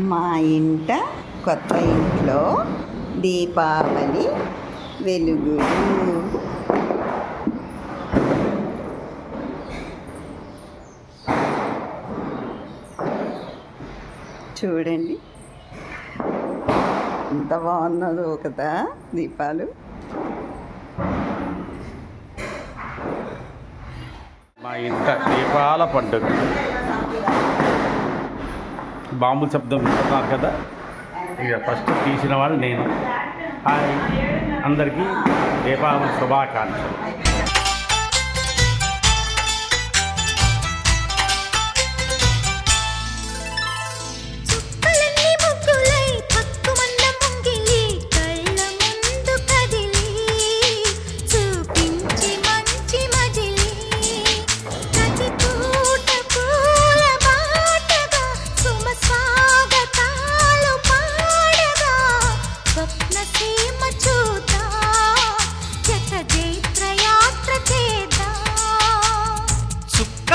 మా ఇంట కొత్త ఇంట్లో దీపావళి వెలుగులు. చూడండి. ఎంత బాగున్నదో కదా దీపాలు. మా ఇంట దీపాల పండుగ. బాంబు శబ్దం వింటున్నారు కదా? ఇక ఫస్ట్ తీసిన వాళ్ళు నేను. హాయ్. అందరికీ దీపావళి శుభాకాంక్షలు.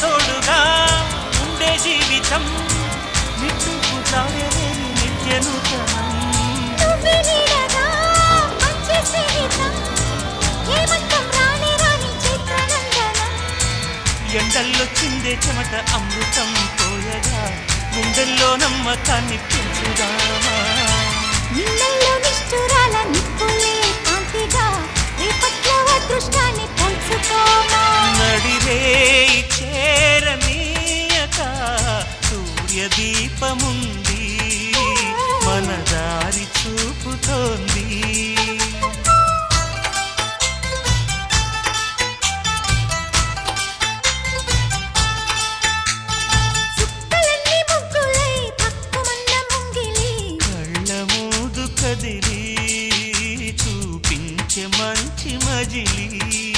తోడుగా ఉండే జీవితం నిట్టుకు సాగలేని నిత్య నూతనం ఎండల్లో చిందే చెమట అమృతం పోయగా గుండెల్లో నమ్మకాన్ని మంచి మజిలీ.